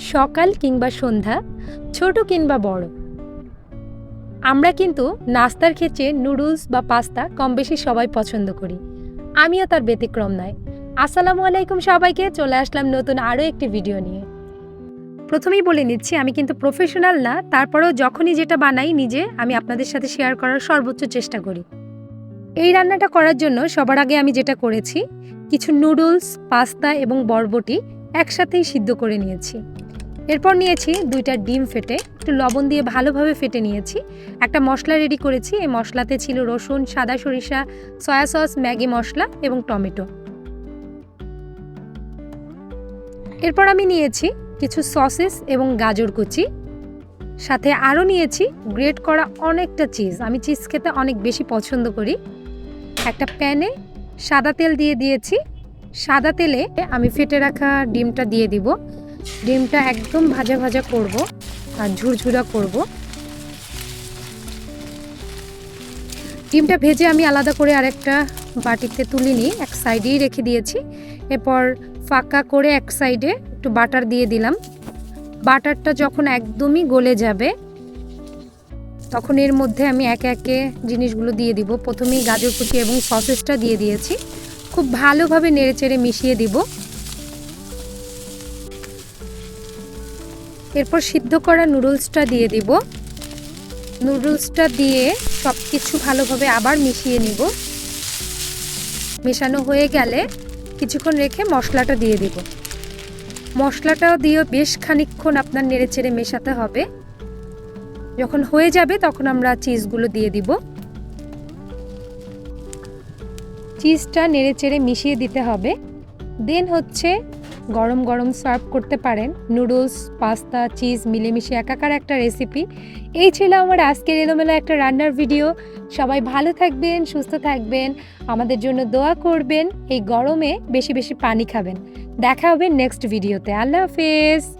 সকাল কিংবা সন্ধ্যা, ছোট কিংবা বড়। আমরা কিন্তু নাস্তার ক্ষেত্রে নুডলস বা পাস্তা কম বেশি সবাই পছন্দ করি। আমিও তার ব্যতিক্রম নয়। আসসালামু আলাইকুম সবাইকে, চলে আসলাম নতুন আরও একটি ভিডিও নিয়ে। প্রথমেই বলে নিচ্ছি, আমি কিন্তু প্রফেশনাল না, তারপরেও যখনই যেটা বানাই নিজে, আমি আপনাদের সাথে শেয়ার করার সর্বোচ্চ চেষ্টা করি। এই রান্নাটা করার জন্য সবার আগে আমি যেটা করেছি, কিছু নুডলস, পাস্তা এবং বরবটি একসাথেই সিদ্ধ করে নিয়েছি। এরপর নিয়েছি দুইটা ডিম ফেটে, একটু লবণ দিয়ে ভালোভাবে ফেটে নিয়েছি। একটা মশলা রেডি করেছি, এই মশলাতে ছিল রসুন, সাদা সরিষা সয়া সস ম্যাগি মশলা এবং টমেটো। এরপর আমি নিয়েছি কিছু সসেস এবং গাজর কুচি। সাথে আরও নিয়েছি গ্রেট করা অনেকটা চিজ আমি চিজ খেতে অনেক বেশি পছন্দ করি। একটা প্যানে সাদা তেল দিয়ে দিয়েছি, সাদা তেলে আমি ফেটে রাখা ডিমটা দিয়ে দিব। ডিমটা একদম ভাজা ভাজা করব আর ঝুরঝুরা করব। ডিমটা ভেজে আমি আলাদা করে আরেকটা বাটিতে তুলে নিই, এক সাইডেই রেখে দিয়েছি। এরপর ফাঁকা করে এক সাইডে একটু বাটার দিয়ে দিলাম। বাটারটা যখন একদমই গলে যাবে, তখন এর মধ্যে আমি একে একে জিনিসগুলো দিয়ে দিব। প্রথমেই গাজর কুচি এবং সসেসটা দিয়ে দিয়েছি। খুব ভালোভাবে নেড়েচেড়ে মিশিয়ে দিব। এরপর সিদ্ধ করা নুডলসটা দিয়ে দিব। নুডলসটা দিয়ে সব কিছু ভালোভাবে আবার মিশিয়ে নিব। মেশানো হয়ে গেলে কিছুক্ষণ রেখে মশলাটা দিয়ে দিব। মশলাটাও দিয়ে বেশ খানিকক্ষণ আপনার নেড়ে চেড়ে মেশাতে হবে। যখন হয়ে যাবে তখন আমরা চিজগুলো দিয়ে দিব। চিজটা নেড়ে চেড়ে মিশিয়ে দিতে হবে। দেন হচ্ছে গরম গরম সার্ভ করতে পারেন। নুডলস, পাস্তা, চিজ, মিলেমিশে একাকার একটা রেসিপি। এই ছিল আমার আজকের এলোমেলা একটা রান্নার ভিডিও। সবাই ভালো থাকবেন, সুস্থ থাকবেন, আমাদের জন্য দোয়া করবেন। এই গরমে বেশি বেশি পানি খাবেন। দেখা হবে নেক্সট ভিডিওতে আল্লাহ হাফেজ।